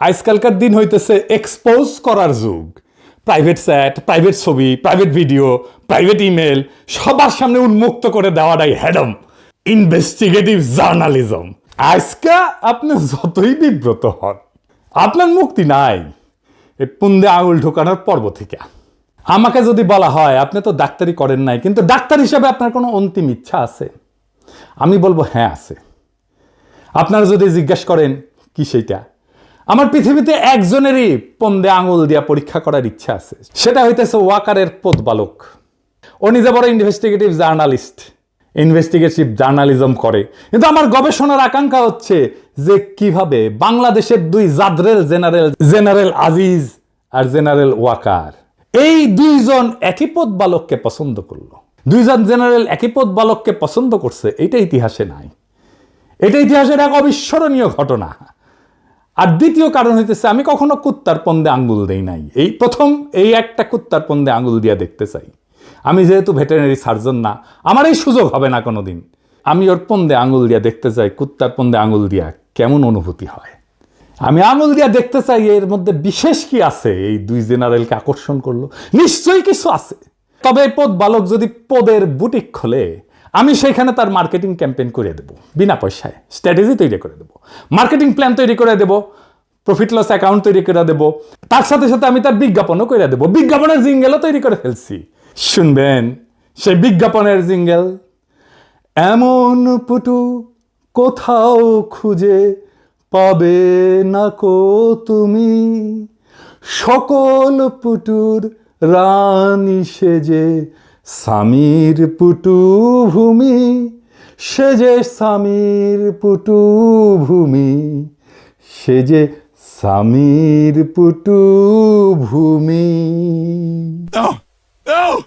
আজকালকার দিন হইতেছে এক্সপোজ করার যুগ। প্রাইভেট চ্যাট প্রাইভেট ছবি প্রাইভেট ভিডিও প্রাইভেট ইমেল সবার সামনে উন্মুক্ত করে দেওয়াটাই হ্যাডম ইনভেস্টিগেটিভ জার্নালিজম আজকে আপনি যতই বিব্রত হন, আপনার মুক্তি নাই। এই পুন্দে আঙুল ঢোকানোর পর্ব থেকে। আমাকে যদি বলা হয়, আপনি তো ডাক্তারি করেন নাই, কিন্তু ডাক্তার হিসাবে আপনার কোনো অন্তিম ইচ্ছা আছে? আমি বলব হ্যাঁ আছে। আপনারা যদি জিজ্ঞেস করেন, কি সেইটা? আমার পৃথিবীতে একজনেরই পন্দে আঙুল দিয়া পরীক্ষা করার ইচ্ছা আছে। সেটা হইতেছে ওয়াকারের পদবালক ও নিজে বড় ইনভেস্টিগেটিভ জার্নালিস্ট ইনভেস্টিগেটিভ জার্নালিজম করে। কিন্তু আমার গবেষণার আকাঙ্ক্ষা হচ্ছে যে কীভাবে বাংলাদেশের দুই জাদরেল জেনারেল জেনারেল আজিজ আর জেনারেল ওয়াকার। এই দুইজন একই পদ বালককে পছন্দ করল। দুইজন জেনারেল একই পদ বালককে পছন্দ করছে এটা ইতিহাসে নাই। এটা ইতিহাসের এক অবিস্মরণীয় ঘটনা। আর দ্বিতীয় কারণ হইতেছে, আমি কখনো কুত্তার পন্দে আঙ্গুল দেই নাই। এই প্রথম, এই একটা কুত্তার পন্দে আঙ্গুল দিয়া দেখতে চাই। আমি যেহেতু ভেটেরিনারি সার্জন না, আমার এই সুযোগ হবে না কোনোদিন। আমি ওর পন্দে আঙ্গুল দিয়া দেখতে চাই, কুত্তার পন্দে আঙ্গুল দিয়া কেমন অনুভূতি হয়। আমি আঙুল দিয়া দেখতে চাই, এর মধ্যে বিশেষ কি আছে? এই দুই জেনারেলকে আকর্ষণ করল। নিশ্চয়ই কিছু আছে। তবে পদ বালক যদি পদের বুটিক খোলে আমি সেখানে তার মার্কেটিং ক্যাম্পেইন করে দেব, বিনা পয়সায় স্ট্র্যাটেজি তৈরি করে দেব মার্কেটিং প্ল্যান তৈরি করে দেব প্রফিট লস অ্যাকাউন্ট তৈরি করে দেব, তার সাথে সাথে আমি তার বিজ্ঞাপনও করে দেব, বিজ্ঞাপনের জিঙ্গেলও তৈরি করে ফেলছি। শুনবেন, সেই বিজ্ঞাপনের জিঙ্গেল এমন পুটু কোথাও খুঁজে পাবে না কো তুমি, সকল পুটুর রানী সেজে স্বামীর পুটু ভূমি সে যে স্বামীর পুটু ভূমি সে যে স্বামীর পুটু ভূমি No! No!